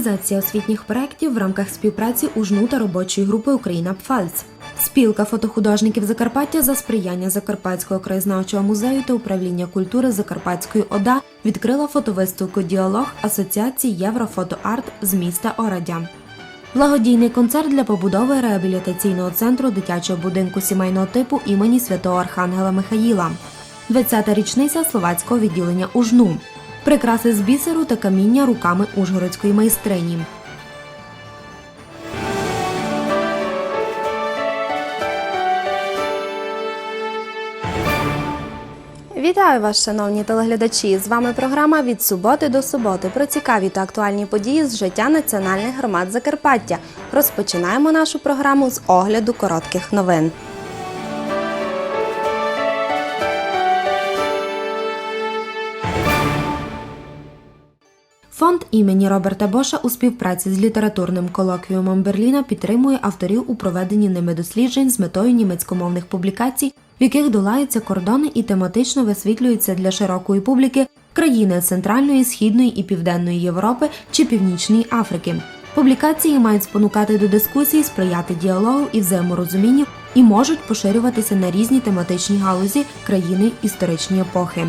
Реалізація освітніх проєктів в рамках співпраці УЖНУ та робочої групи Україна Пфальц. Спілка фотохудожників Закарпаття за сприяння Закарпатського краєзнавчого музею та управління культури Закарпатської ОДА відкрила фотовиставку Діалог Асоціації Єврофотоарт з міста Орадя. Благодійний концерт для побудови реабілітаційного центру дитячого будинку сімейного типу імені святого Архангела Михаїла. 20-та річниця словацького відділення УЖНУ. Прикраси з бісеру та каміння руками ужгородської майстрині. Вітаю вас, шановні телеглядачі! З вами програма від суботи до суботи про цікаві та актуальні події з життя національних громад Закарпаття. Розпочинаємо нашу програму з огляду коротких новин. Імені Роберта Боша у співпраці з літературним колоквіумом Берліна підтримує авторів у проведенні ними досліджень з метою німецькомовних публікацій, в яких долаються кордони і тематично висвітлюються для широкої публіки країни Центральної, Східної і Південної Європи чи Північної Африки. Публікації мають спонукати до дискусій, сприяти діалогу і взаєморозумінню і можуть поширюватися на різні тематичні галузі країни історичні епохи.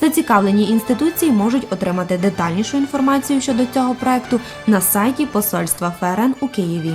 Зацікавлені інституції можуть отримати детальнішу інформацію щодо цього проекту на сайті Посольства ФРН у Києві.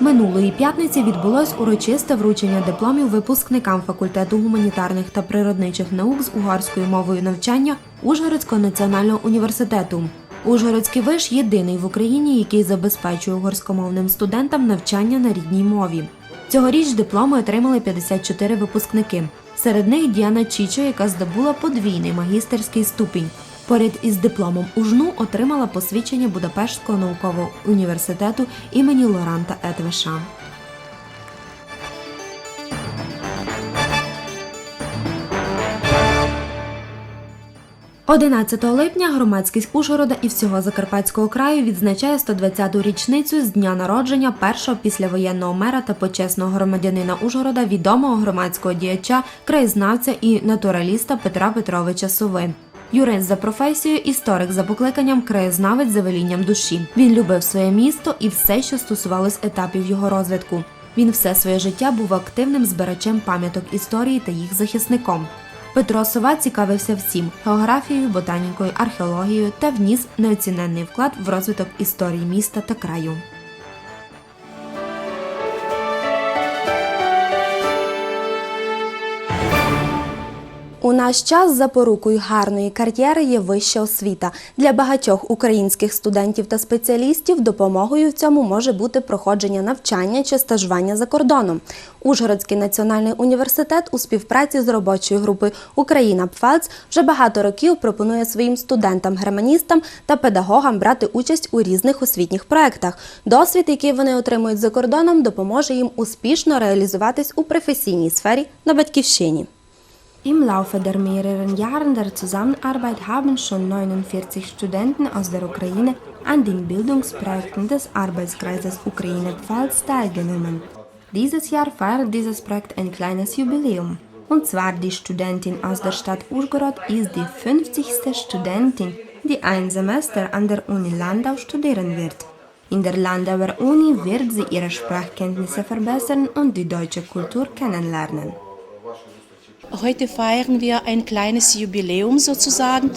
Минулої п'ятниці відбулось урочисте вручення дипломів випускникам факультету гуманітарних та природничих наук з угорською мовою навчання Ужгородського національного університету. Ужгородський виш єдиний в Україні, який забезпечує угорськомовним студентам навчання на рідній мові. Цьогоріч дипломи отримали 54 випускники. Серед них Діана Чічо, яка здобула подвійний магістерський ступінь. Поряд із дипломом УЖНУ отримала посвідчення Будапештського наукового університету імені Лоранта Етвеша. «11 липня громадськість Ужгорода і всього Закарпатського краю відзначає 120-ту річницю з дня народження першого післявоєнного мера та почесного громадянина Ужгорода, відомого громадського діяча, краєзнавця і натураліста Петра Петровича Сови. Юрист за професією, історик за покликанням, краєзнавець за велінням душі. Він любив своє місто і все, що стосувалось етапів його розвитку. Він все своє життя був активним збирачем пам'яток історії та їх захисником. Петро Сова цікавився всім географією, ботанікою, археологією та вніс неоціненний вклад в розвиток історії міста та краю. У наш час запорукою гарної кар'єри є вища освіта. Для багатьох українських студентів та спеціалістів допомогою в цьому може бути проходження навчання чи стажування за кордоном. Ужгородський національний університет у співпраці з робочою групою Україна ПФАЦ вже багато років пропонує своїм студентам-германістам та педагогам брати участь у різних освітніх проєктах. Досвід, який вони отримують за кордоном, допоможе їм успішно реалізуватись у професійній сфері на батьківщині. Im Laufe der mehreren Jahren der Zusammenarbeit haben schon 49 Studenten aus der Ukraine an den Bildungsprojekten des Arbeitskreises Ukraine-Pfalz teilgenommen. Dieses Jahr feiert dieses Projekt ein kleines Jubiläum. Und zwar die Studentin aus der Stadt Užgorod ist die 50. Studentin, die ein Semester an der Uni Landau studieren wird. In der Landauer Uni wird sie ihre Sprachkenntnisse verbessern und die deutsche Kultur kennenlernen. Heute feiern wir ein kleines Jubiläum sozusagen.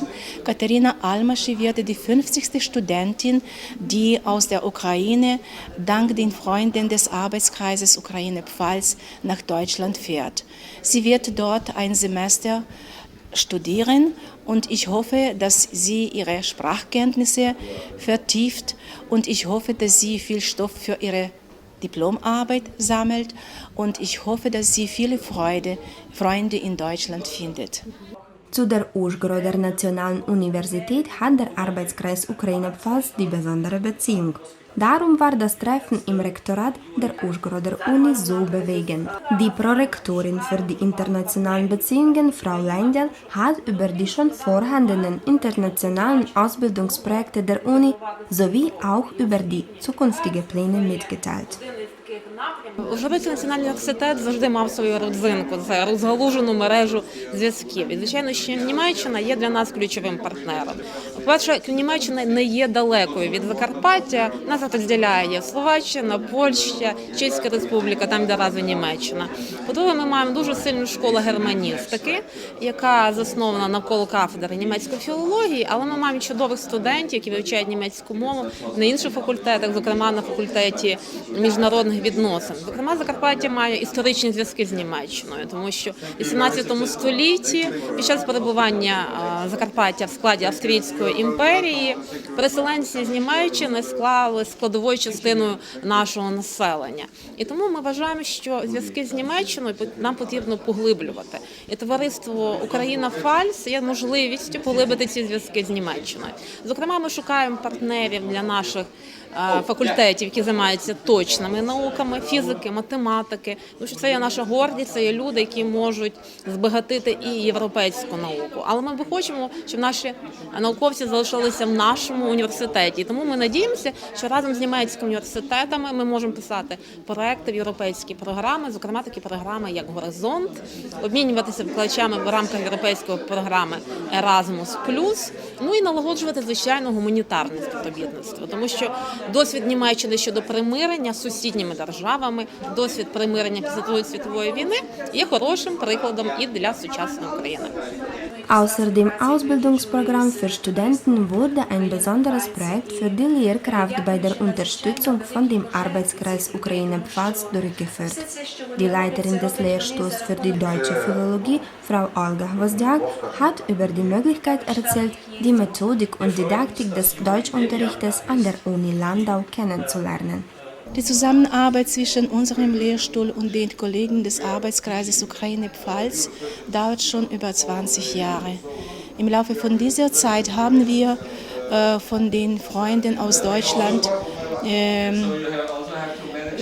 Katharina Almaschi wird die 50. Studentin, die aus der Ukraine dank den Freunden des Arbeitskreises Ukraine-Pfalz nach Deutschland fährt. Sie wird dort ein Semester studieren und ich hoffe, dass sie ihre Sprachkenntnisse vertieft und ich hoffe, dass sie viel Stoff für ihre Diplomarbeit sammelt und ich hoffe, dass sie viele Freude, Freunde in Deutschland findet. Zu der Užgoroder Nationalen Universität hat der Arbeitskreis Ukraine-Pfalz die besondere Beziehung. Darum war das Treffen im Rektorat der Užgoroder Uni so bewegend. Die Prorektorin für die internationalen Beziehungen, Frau Leindl, hat über die schon vorhandenen internationalen Ausbildungsprojekte der Uni sowie auch über die zukünftigen Pläne mitgeteilt. таких Ужгородський національний університет завжди мав свою родзинку, це розгалужену мережу зв'язків. І звичайно, що Німеччина є для нас ключовим партнером. По-перше, Німеччина не є далекою від Закарпаття. Нас розділяє Словаччина, Польща, Чеська Республіка, там де разом Німеччина. По-друге, ми маємо дуже сильну школу германістики, яка заснована навколо кафедри німецької філології, але ми маємо чудових студентів, які вивчають німецьку мову на інших факультетах, зокрема на факультеті міжнародних відносин. Зокрема, Закарпаття має історичні зв'язки з Німеччиною, тому що в 18 столітті під час перебування Закарпаття в складі Австрійської імперії переселенці з Німеччини склали складовою частиною нашого населення. І тому ми вважаємо, що зв'язки з Німеччиною нам потрібно поглиблювати. І товариство Україна Фальс є можливістю поглибити ці зв'язки з Німеччиною. Зокрема, ми шукаємо партнерів для наших факультетів, які займаються точними науками, фізики, математики. Тому що це є наша гордість, це є люди, які можуть збагатити і європейську науку. Але ми хочемо, щоб наші науковці залишилися в нашому університеті. Тому ми надіємося, що разом з німецькими університетами ми можемо писати проекти в європейські програми, зокрема такі програми, як Горизонт, обмінюватися викладачами в рамках європейської програми Erasmus+, ну і налагоджувати звичайно гуманітарне співробітництво, тому що досвід Німеччини щодо примирення з сусідніми державами, досвід примирення після Другої світової війни є хорошим прикладом і для сучасної України. Außer dem Ausbildungsprogramm für Studenten wurde ein besonderes Projekt für die Lehrkraft bei der Unterstützung von dem Arbeitskreis Ukraine-Pfalz durchgeführt. Die Leiterin des Lehrstuhls für die deutsche Philologie, Frau Olga Gvozdiak, hat über die Möglichkeit erzählt, die Methodik und Didaktik des Deutschunterrichtes an der Uni Landau kennenzulernen. Die Zusammenarbeit zwischen unserem Lehrstuhl und den Kollegen des Arbeitskreises Ukraine-Pfalz dauert schon über 20 Jahre. Im Laufe von dieser Zeit haben wir äh, von den Freunden aus Deutschland ähm,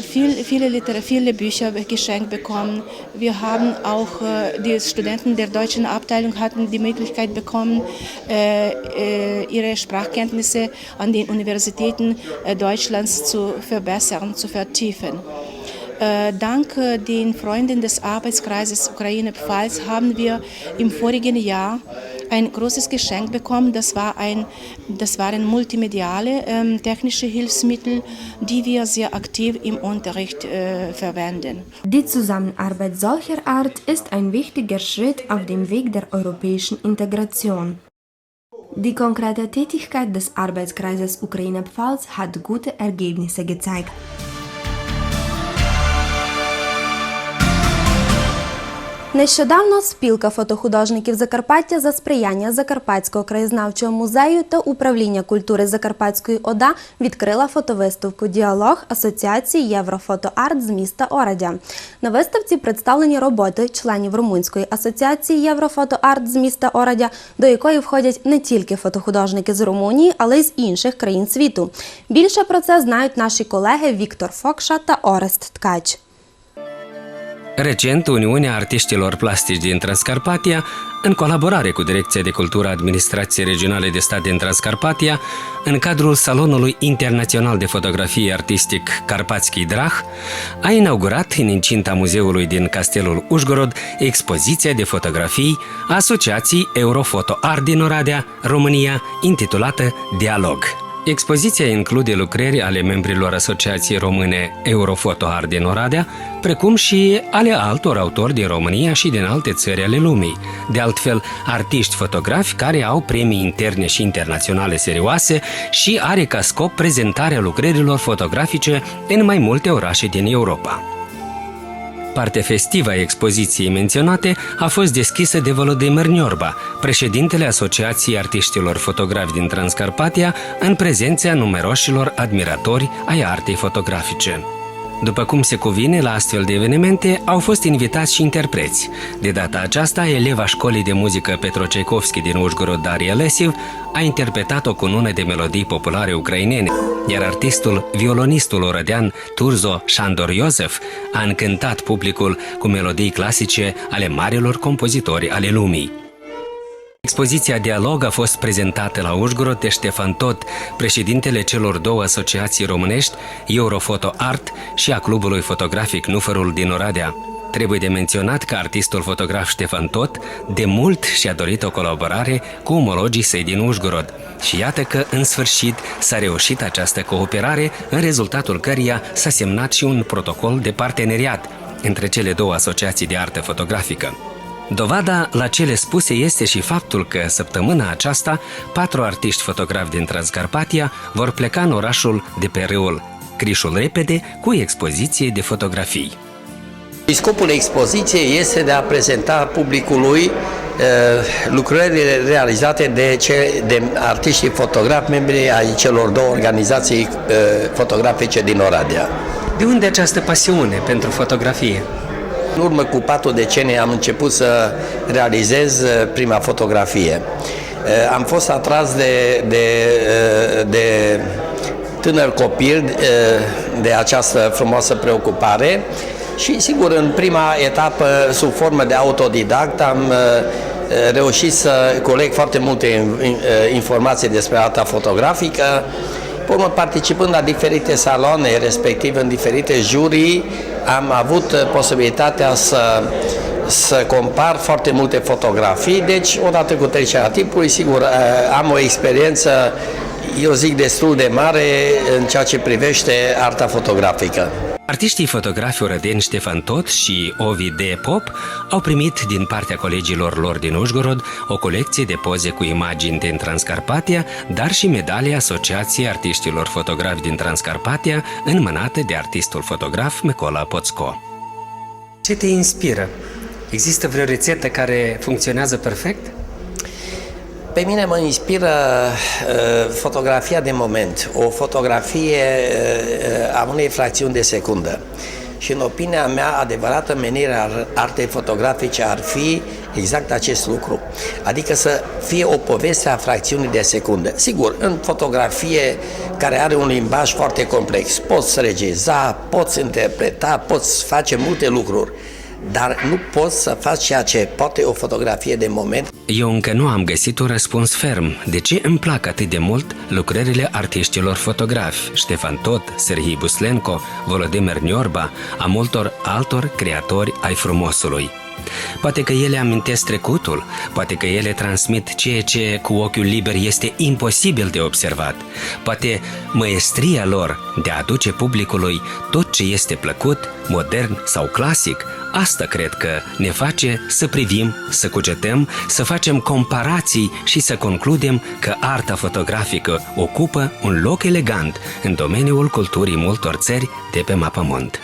viel, viele, Liter viele Bücher geschenkt bekommen. Wir haben auch, äh, die Studenten der deutschen Abteilung hatten die Möglichkeit bekommen, äh, äh, ihre Sprachkenntnisse an den Universitäten äh, Deutschlands zu verbessern, zu vertiefen. Äh, Dank den Freunden des Arbeitskreises Ukraine-Pfalz haben wir im vorigen Jahr ein großes Geschenk bekommen. Das, war ein, das waren multimediale ähm, technische Hilfsmittel, die wir sehr aktiv im Unterricht äh, verwenden. Die Zusammenarbeit solcher Art ist ein wichtiger Schritt auf dem Weg der europäischen Integration. Die konkrete Tätigkeit des Arbeitskreises Ukraine-Pfalz hat gute Ergebnisse gezeigt. Нещодавно спілка фотохудожників Закарпаття за сприяння Закарпатського краєзнавчого музею та управління культури Закарпатської ОДА відкрила фотовиставку Діалог Асоціації Єврофотоарт з міста Орадя. На виставці представлені роботи членів Румунської асоціації Єврофотоарт з міста Орадя, до якої входять не тільки фотохудожники з Румунії, але й з інших країн світу. Більше про це знають наші колеги Віктор Фокша та Орест Ткач. Recent, Uniunea Artiștilor Plastici din Transcarpatia, în colaborare cu Direcția de Cultură Administrației Regionale de Stat din Transcarpatia, în cadrul Salonului Internațional de Fotografie Artistic Carpatski Drah, a inaugurat în incinta muzeului din Castelul Ușgorod expoziția de fotografii a Asociației Eurofoto Art din Oradea, România, intitulată Dialog. Expoziția include lucrări ale membrilor Asociației Române Eurofoto Art din Oradea, precum și ale altor autori din România și din alte țări ale lumii. De altfel, artiști fotografi care au premii interne și internaționale serioase și are ca scop prezentarea lucrărilor fotografice în mai multe orașe din Europa. Partea festivă a expoziției menționate a fost deschisă de Volodymyr Niorba, președintele Asociației Artiștilor Fotografi din Transcarpatia, în prezența numeroșilor admiratori ai artei fotografice. După cum se cuvine la astfel de evenimente, au fost invitați și interpreți. De data aceasta, eleva școlii de muzică Petro Tchaikovsky din Ușgorod, Daria Lesiv, a interpretat o cunună de melodii populare ucrainene, iar artistul, violonistul orădean Turzo Shandor Iosef a încântat publicul cu melodii clasice ale marilor compozitori ale lumii. Expoziția Dialog a fost prezentată la Ușgorod de Ștefan Tot, președintele celor două asociații românești, Eurofoto Art și a clubului fotografic Nufărul din Oradea. Trebuie de menționat că artistul fotograf Ștefan Tot de mult și-a dorit o colaborare cu omologii săi din Ușgorod. Și iată că, în sfârșit, s-a reușit această cooperare, în rezultatul căreia s-a semnat și un protocol de parteneriat între cele două asociații de artă fotografică. Dovada la cele spuse este și faptul că săptămâna aceasta patru artiști fotografi din Transcarpatia vor pleca în orașul de pe râul Crișul Repede cu expoziție de fotografii. Scopul expoziției este de a prezenta publicului uh, lucrările realizate de, ce, de artiștii fotografi, membri ai celor două organizații uh, fotografice din Oradea. De unde această pasiune pentru fotografie? În urmă cu patru decenii am început să realizez uh, prima fotografie. Uh, Am fost atras de, de, uh, de tânăr copil uh, de această frumoasă preocupare și, sigur, în prima etapă, sub formă de autodidact, am uh, reușit să coleg foarte multe in- in- uh, informații despre arta fotografică, pe urmă, participând la diferite saloane, respectiv în diferite jurii, am avut uh, posibilitatea să, să compar foarte multe fotografii, deci odată cu trecerea timpului, sigur, uh, am o experiență, eu zic, destul de mare în ceea ce privește arta fotografică. Artiștii fotografi orădeni Ștefan Tot și Ovi D. Pop au primit din partea colegilor lor din Ușgorod o colecție de poze cu imagini din Transcarpatia, dar și medalia Asociației Artiștilor Fotografi din Transcarpatia, înmânată de artistul fotograf Mecola Poțco. Ce te inspiră? Există vreo rețetă care funcționează perfect? Pe mine mă inspiră uh, fotografia de moment, o fotografie uh, a unei fracțiuni de secundă. Și în opinia mea, adevărată menire a artei fotografice ar fi exact acest lucru. Adică să fie o poveste a fracțiunii de secundă. Sigur, în fotografie care are un limbaj foarte complex, poți regiza, poți interpreta, poți face multe lucruri, dar nu poți să faci ceea ce poate o fotografie de moment Eu încă nu am găsit un răspuns ferm de ce îmi plac atât de mult lucrările artiștilor fotografi Ștefan Tot, Serhii Buslenco, Volodymyr Niorba, a multor altor creatori ai frumosului. Poate că ele amintesc trecutul, poate că ele transmit ceea ce cu ochiul liber este imposibil de observat. Poate măestria lor de a aduce publicului tot ce este plăcut, modern sau clasic, asta cred că ne face să privim, să cugetăm, să facem comparații și să concludem că arta fotografică ocupă un loc elegant în domeniul culturii multor țări de pe mapamont.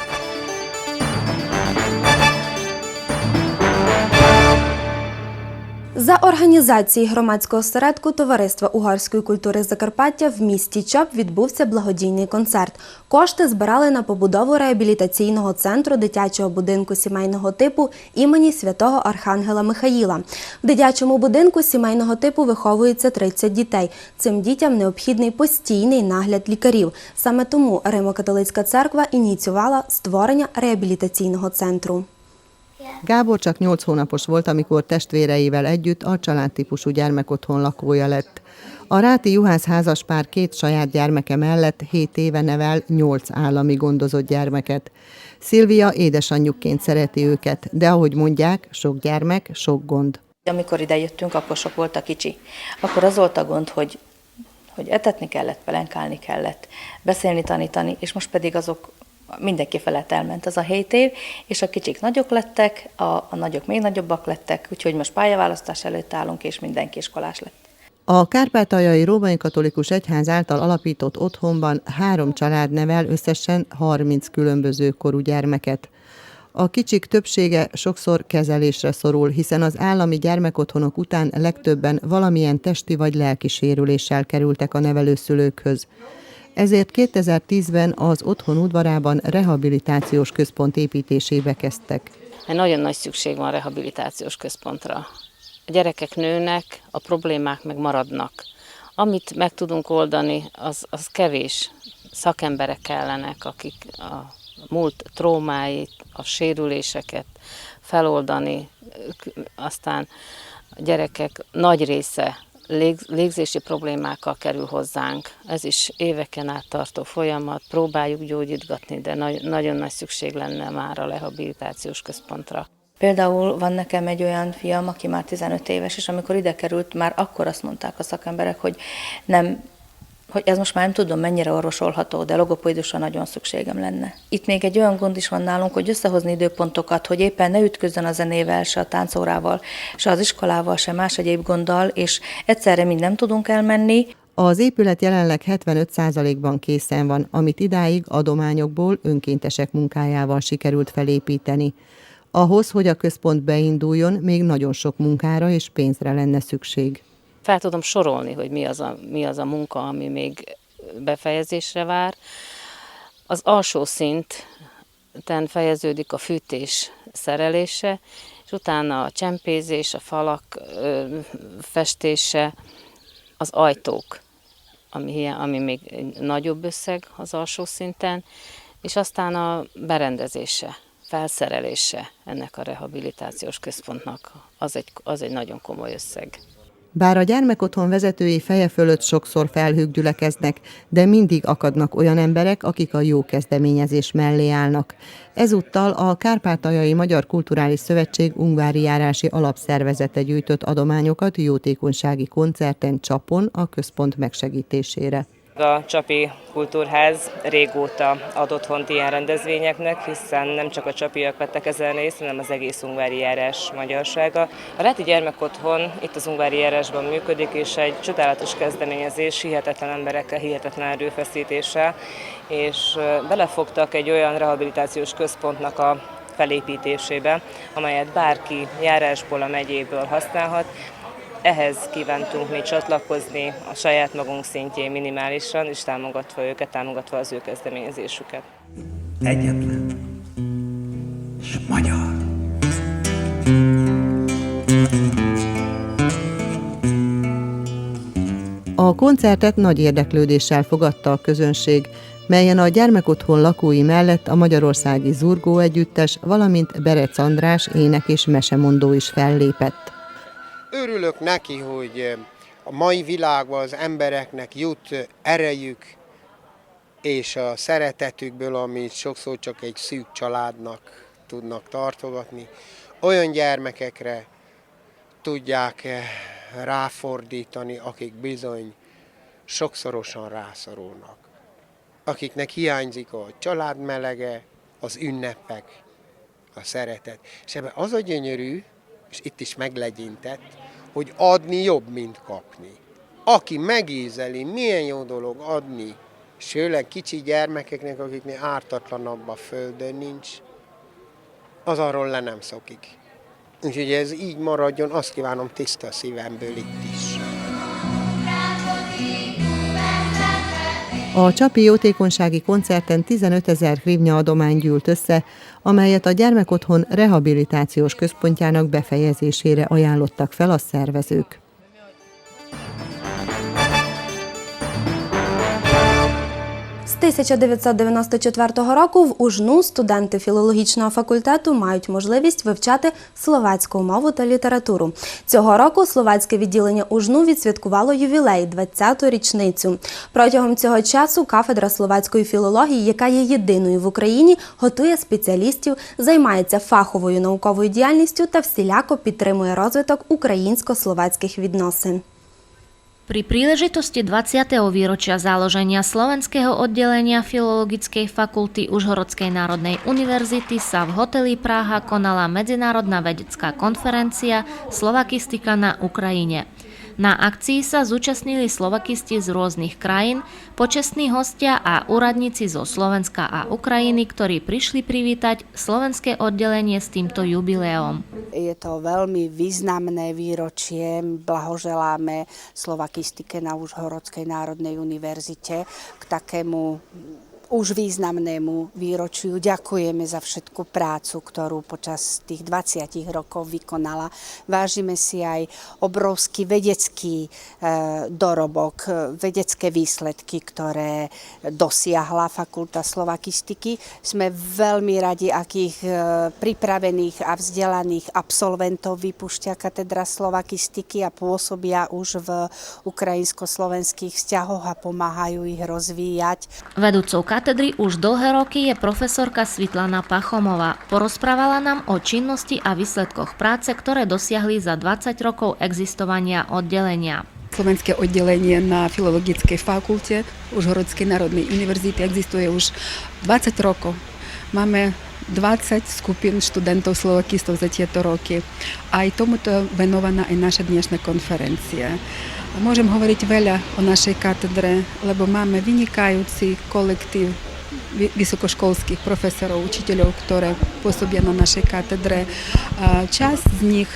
За організації громадського осередку Товариства угорської культури Закарпаття в місті Чоп відбувся благодійний концерт. Кошти збирали на побудову реабілітаційного центру дитячого будинку сімейного типу імені святого Архангела Михаїла. В дитячому будинку сімейного типу виховується 30 дітей. Цим дітям необхідний постійний нагляд лікарів. Sаме тому Римо-католицька церква ініціювала створення реабілітаційного центру. Gábor csak 8 hónapos volt, amikor testvéreivel együtt a családtípusú gyermekotthon lakója lett. A Ráti Juhász házaspár két saját gyermeke mellett 7 éve nevel 8 állami gondozott gyermeket. Szilvia édesanyjukként szereti őket, de ahogy mondják, sok gyermek, sok gond. Amikor ide jöttünk, akkor sok volt a kicsi. Akkor az volt a gond, hogy, hogy etetni kellett, pelenkálni kellett, beszélni, tanítani, és most pedig azok mindenki felett elment az a hét év, és a kicsik nagyok lettek, a, a nagyok még nagyobbak lettek, úgyhogy most pályaválasztás előtt állunk, és mindenki iskolás lett. A Kárpátaljai Római Katolikus Egyház által alapított otthonban három család nevel összesen 30 különböző korú gyermeket. A kicsik többsége sokszor kezelésre szorul, hiszen az állami gyermekotthonok után legtöbben valamilyen testi vagy lelki sérüléssel kerültek a nevelőszülőkhöz. Ezért 2010-ben az otthon udvarában rehabilitációs központ építésébe kezdtek. Nagyon nagy szükség van rehabilitációs központra. A gyerekek nőnek, a problémák meg maradnak. Amit meg tudunk oldani, az, az kevés. Szakemberek kellenek, akik a múlt trómáit, a sérüléseket feloldani, aztán A gyerekek nagy része lég, légzési problémákkal kerül hozzánk. Ez is éveken át tartó folyamat, próbáljuk gyógyítgatni, de nagy, nagyon nagy szükség lenne már a rehabilitációs központra. Például van nekem egy olyan fiam, aki már 15 éves, és amikor ide került, már akkor azt mondták a szakemberek, hogy nem hogy ez most már nem tudom, mennyire orvosolható, de logopédusra nagyon szükségem lenne. Itt még egy olyan gond is van nálunk, hogy összehozni időpontokat, hogy éppen ne ütközzön a zenével, se a táncórával, se az iskolával, se más egyéb gonddal, és egyszerre mind nem tudunk elmenni, Az épület jelenleg 75%-ban készen van, amit idáig adományokból önkéntesek munkájával sikerült felépíteni. Ahhoz, hogy a központ beinduljon, még nagyon sok munkára és pénzre lenne szükség. Fel tudom sorolni, hogy mi az a, mi az a munka, ami még befejezésre vár. Az alsó szinten fejeződik a fűtés szerelése, és utána a csempézés, a falak ö, festése, az ajtók, ami, ami még nagyobb összeg az alsó szinten, és aztán a berendezése, felszerelése ennek a rehabilitációs központnak, az egy, az egy nagyon komoly összeg. Bár a gyermekotthon vezetői feje fölött sokszor felhők gyülekeznek, de mindig akadnak olyan emberek, akik a jó kezdeményezés mellé állnak. Ezúttal a Kárpátaljai Magyar Kulturális Szövetség Ungvári Járási Alapszervezete gyűjtött adományokat jótékonysági koncerten Csapon a központ megsegítésére. A Csapi Kultúrház régóta ad otthont ilyen rendezvényeknek, hiszen nem csak a csapiak vettek ezen részt, hanem az egész Ungvári járás magyarsága. A Ráti Gyermekotthon itt az Ungvári járásban működik, és egy csodálatos kezdeményezés, hihetetlen emberekkel, hihetetlen erőfeszítéssel, és belefogtak egy olyan rehabilitációs központnak a felépítésébe, amelyet bárki járásból, a megyéből használhat, ehhez kívántunk mi csatlakozni a saját magunk szintjén minimálisan, és támogatva őket, támogatva az ő kezdeményezésüket. Egyetlen és magyar. A koncertet nagy érdeklődéssel fogadta a közönség, melyen a gyermekotthon lakói mellett a magyarországi Zurgó együttes, valamint Berec András ének és mesemondó is fellépett. Örülök neki, hogy a mai világban az embereknek jut erejük és a szeretetükből, amit sokszor csak egy szűk családnak tudnak tartogatni, olyan gyermekekre tudják eh, ráfordítani, akik bizony sokszorosan rászorulnak. Akiknek hiányzik a család melege, az ünnepek, a szeretet. És ebben az a gyönyörű, és itt is meglegyintett, hogy adni jobb, mint kapni. Aki megízeli, milyen jó dolog adni, és kicsi gyermekeknek, akiknél ártatlanabb a földön nincs, az arról le nem szokik. Úgyhogy ez így maradjon, azt kívánom tiszta szívemből itt is. A Csapi Jótékonysági Koncerten 15 ezer hrivnya adomány gyűlt össze, amelyet a Gyermekotthon rehabilitációs központjának befejezésére ajánlottak fel a szervezők. 1994 року в УЖНУ студенти філологічного факультету мають можливість вивчати словацьку мову та літературу. Цього року словацьке відділення УЖНУ відсвяткувало ювілей 20-ту річницю. Протягом цього часу кафедра словацької філології, яка є єдиною в Україні, готує спеціалістів, займається фаховою науковою діяльністю та всіляко підтримує розвиток українсько-словацьких відносин. Pri príležitosti 20. výročia založenia slovenského oddelenia Filologickej fakulty Užhorodskej národnej univerzity sa v hoteli Praha konala medzinárodná vedecká konferencia Slovakistika na Ukrajine. Na akcii sa zúčastnili slovakisti z rôznych krajín, počestní hostia a úradníci zo Slovenska a Ukrajiny, ktorí prišli privítať slovenské oddelenie s týmto jubileom. Je to veľmi významné výročie. Blahoželáme Slovakistike na Užhorodskej národnej univerzite k takému už významnému výročiu. Ďakujeme za všetku prácu, ktorú počas tých 20 rokov vykonala. Vážime si aj obrovský vedecký e, dorobok, e, vedecké výsledky, ktoré dosiahla Fakulta slovakistiky. Sme veľmi radi, akých e, pripravených a vzdelaných absolventov vypúšťa katedra slovakistiky a pôsobia už v ukrajinsko-slovenských vzťahoch a pomáhajú ich rozvíjať. Vedúcou katedry už dlhé roky je profesorka Svitlana Pachomová. Porozprávala nám o činnosti a výsledkoch práce, ktoré dosiahli za 20 rokov existovania oddelenia. Slovenské oddelenie na Filologickej fakulte Užhorodskej národnej univerzity existuje už 20 rokov. Máme 20 skupín študentov slovakistov za tieto roky. Aj tomuto venovaná aj naša dnešná konferencia. Môžem hovoriť veľa o našej katedre, lebo máme vynikajúci kolektív vysokoškolských profesorov, učiteľov, ktoré pôsobia na našej katedre. Časť z nich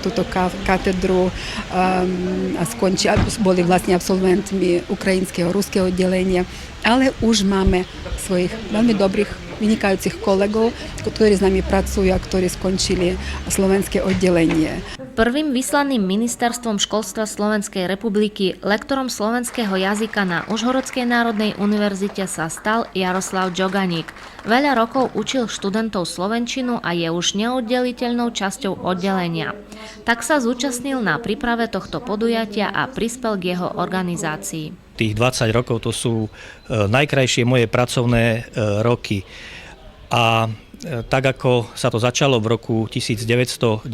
túto katedru a skonči, boli vlastne absolventmi ukrajinského, ruského oddelenia, ale už máme svojich veľmi dobrých, vynikajúcich kolegov, ktorí s nami pracujú a ktorí skončili slovenské oddelenie. Prvým vyslaným ministerstvom školstva Slovenskej republiky lektorom slovenského jazyka na Užhorodskej národnej univerzite sa stal Jaroslav Džoganík. Veľa rokov učil študentov slovenčinu a je už neoddeliteľnou časťou oddelenia. Tak sa zúčastnil na príprave tohto podujatia a prispel k jeho organizácii. Tých 20 rokov to sú najkrajšie moje pracovné roky. A tak ako sa to začalo v roku 1994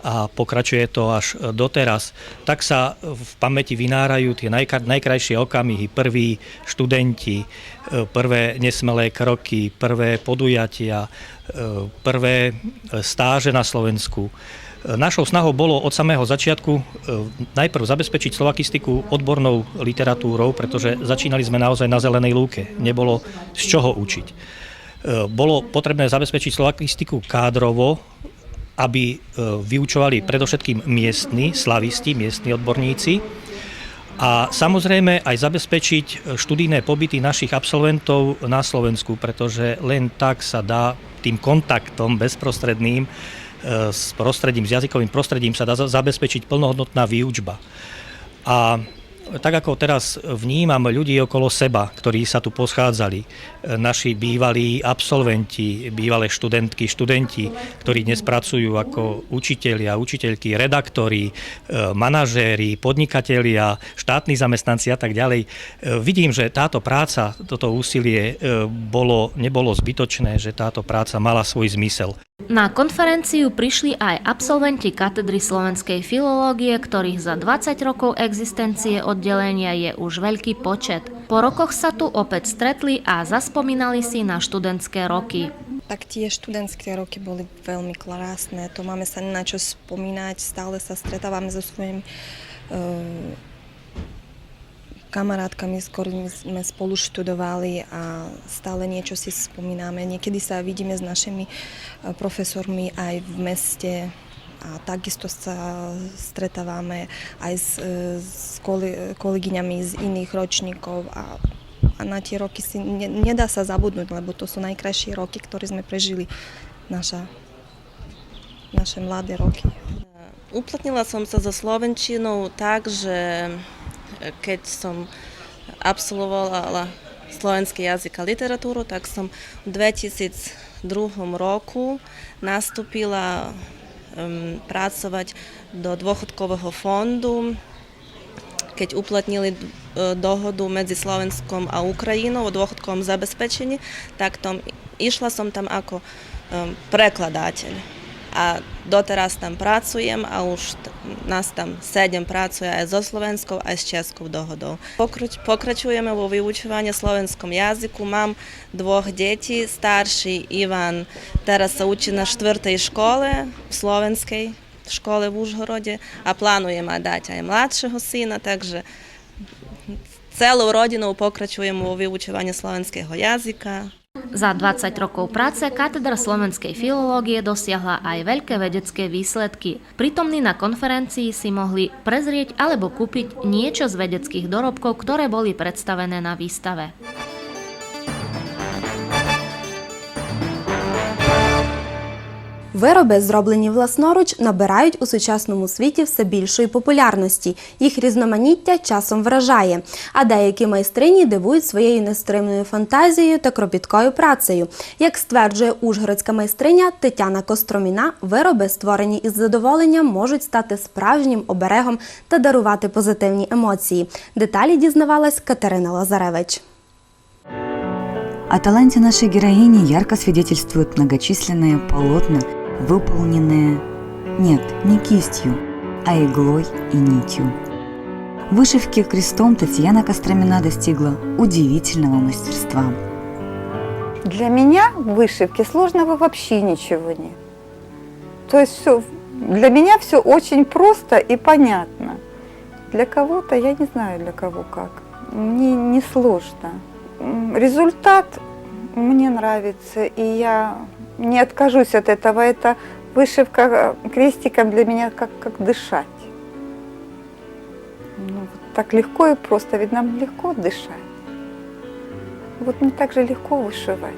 a pokračuje to až doteraz, tak sa v pamäti vynárajú tie najkrajšie okamihy, prví študenti, prvé nesmelé kroky, prvé podujatia, prvé stáže na Slovensku. Našou snahou bolo od samého začiatku najprv zabezpečiť slovakistiku odbornou literatúrou, pretože začínali sme naozaj na zelenej lúke. Nebolo z čoho učiť bolo potrebné zabezpečiť slovakistiku kádrovo, aby vyučovali predovšetkým miestni slavisti, miestni odborníci a samozrejme aj zabezpečiť študijné pobyty našich absolventov na Slovensku, pretože len tak sa dá tým kontaktom bezprostredným s prostredím, s jazykovým prostredím sa dá zabezpečiť plnohodnotná výučba. A tak ako teraz vnímam ľudí okolo seba, ktorí sa tu poschádzali, naši bývalí absolventi, bývalé študentky, študenti, ktorí dnes pracujú ako učitelia, učiteľky, redaktori, manažéri, podnikatelia, štátni zamestnanci a tak ďalej. Vidím, že táto práca, toto úsilie bolo, nebolo zbytočné, že táto práca mala svoj zmysel. Na konferenciu prišli aj absolventi katedry slovenskej filológie, ktorých za 20 rokov existencie oddelenia je už veľký počet. Po rokoch sa tu opäť stretli a zaspomínali si na študentské roky. Tak tie študentské roky boli veľmi krásne, to máme sa na čo spomínať, stále sa stretávame so svojimi kamarátkami, s ktorými sme spolu študovali a stále niečo si spomíname. Niekedy sa vidíme s našimi profesormi aj v meste a takisto sa stretávame aj s, s kolegyňami z iných ročníkov a, a na tie roky si ne, nedá sa zabudnúť, lebo to sú najkrajšie roky, ktoré sme prežili, naša, naše mladé roky. Uplatnila som sa so Slovenčinou tak, že keď som absolvovala slovenský jazyk a literatúru, tak som v 2002 roku nastúpila um, pracovať do dôchodkového fondu, keď uplatnili dohodu medzi Slovenskom a Ukrajinou o dôchodkovom zabezpečení, tak tom, išla som tam ako um, prekladateľ a už nás tam sedem pracuje aj so slovenskou, aj s českou dohodou. Pokračujeme vo vyučovaní slovenskom jazyku. Mám dvoch detí, starší Ivan teraz sa učí na štvrtej škole v slovenskej škole v Užhorode a plánujem dať aj mladšieho syna, takže celou rodinou pokračujeme vo vyučovaní slovenského jazyka. Za 20 rokov práce katedra slovenskej filológie dosiahla aj veľké vedecké výsledky. Prítomní na konferencii si mohli prezrieť alebo kúpiť niečo z vedeckých dorobkov, ktoré boli predstavené na výstave. Вироби, зроблені власноруч, набирають у сучасному світі все більшої популярності. Їх різноманіття часом вражає, а деякі майстрині дивують своєю нестримною фантазією та кропіткою працею. Як стверджує ужгородська майстриня Тетяна Костроміна, вироби, створені із задоволенням, можуть стати справжнім оберегом та дарувати позитивні емоції. Деталі дізнавалась Катерина Лазаревич. О таланте нашей героини ярко свидетельствуют многочисленные полотна, выполненные, нет, не кистью, а иглой и нитью. Вышивки крестом Татьяна Костромина достигла удивительного мастерства. Для меня в вышивке сложного вообще ничего нет. То есть все, для меня все очень просто и понятно. Для кого-то, я не знаю для кого как, не, не сложно. Результат мне нравится, и я не откажусь от этого. Это вышивка э, крестиком для меня как, как дышать. Ну, вот так легко и просто, ведь нам легко дышать. Вот мне так же легко вышивать.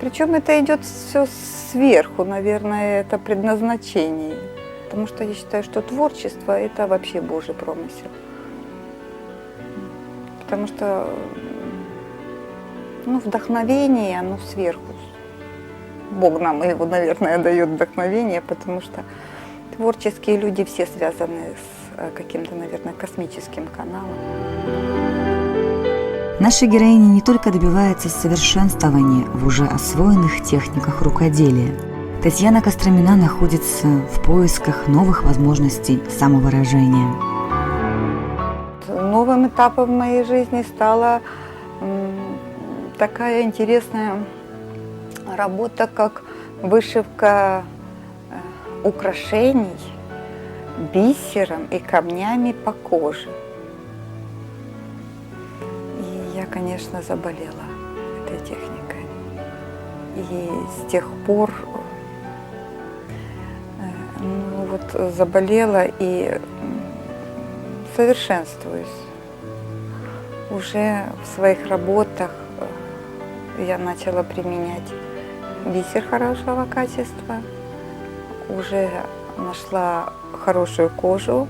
Причем это идет все сверху, наверное, это предназначение. Потому что я считаю, что творчество – это вообще Божий промысел. Потому что ну, вдохновение, оно сверху. Бог нам его, наверное, дает вдохновение, потому что творческие люди все связаны с э, каким-то, наверное, космическим каналом. Наша героиня не только добивается совершенствования в уже освоенных техниках рукоделия. Татьяна Костромина находится в поисках новых возможностей самовыражения. Новым этапом в моей жизни стала такая интересная работа, как вышивка э, украшений бисером и камнями по коже. И я, конечно, заболела этой техникой. И с тех пор э, ну, вот, заболела и совершенствуюсь. Уже в своих работах э, я начала применять бисер хорошего качества, уже нашла хорошую кожу,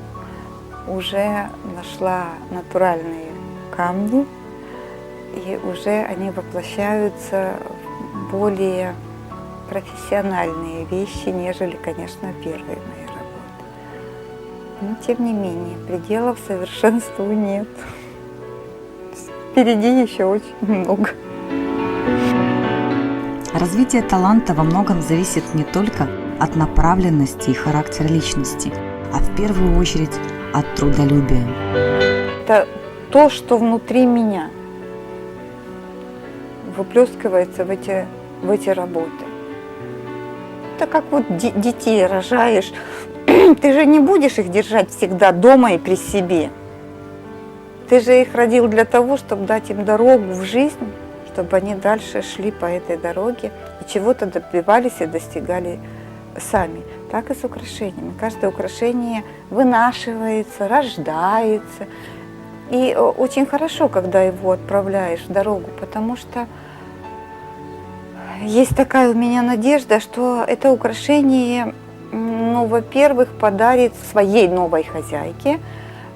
уже нашла натуральные камни, и уже они воплощаются в более профессиональные вещи, нежели, конечно, первые мои работы. Но, тем не менее, пределов совершенству нет. Впереди еще очень много. Развитие таланта во многом зависит не только от направленности и характера личности, а в первую очередь от трудолюбия. Это то, что внутри меня выплескивается в эти, в эти работы. Это как вот де- детей рожаешь, ты же не будешь их держать всегда дома и при себе. Ты же их родил для того, чтобы дать им дорогу в жизнь, чтобы они дальше шли по этой дороге и чего-то добивались и достигали сами. Так и с украшениями. Каждое украшение вынашивается, рождается. И э, очень хорошо, когда его отправляешь в дорогу, потому что есть такая у меня надежда, что это украшение, ну, во-первых, подарит своей новой хозяйке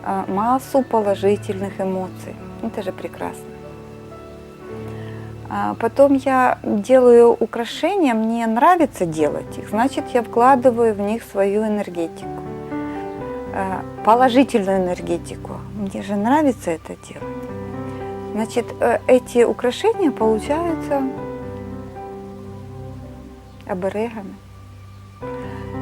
э, массу положительных эмоций. Это же прекрасно. А Потом я делаю украшения, мне нравится делать их, значит, я вкладываю в них свою энергетику, э, положительную энергетику. Мне же нравится это делать. Значит, э, эти украшения получаются оберегами,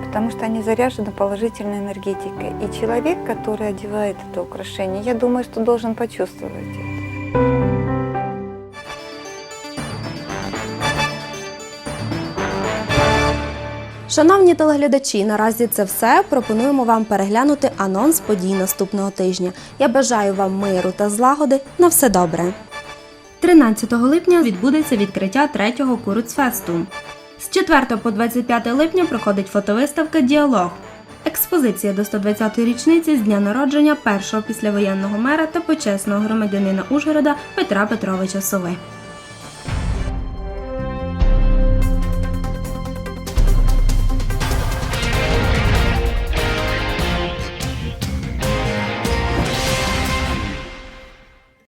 потому что они заряжены положительной энергетикой. И человек, который одевает это украшение, я думаю, что должен почувствовать это. Шановні телеглядачі, наразі це все. Пропонуємо вам переглянути анонс подій наступного тижня. Я бажаю вам миру та злагоди. На все добре. 13 липня відбудеться відкриття третього Куруцфесту. З 4 по 25 липня проходить фотовиставка Діалог. Експозиція до 120-ї річниці з дня народження першого післявоєнного мера та почесного громадянина Ужгорода Петра Петровича Сови.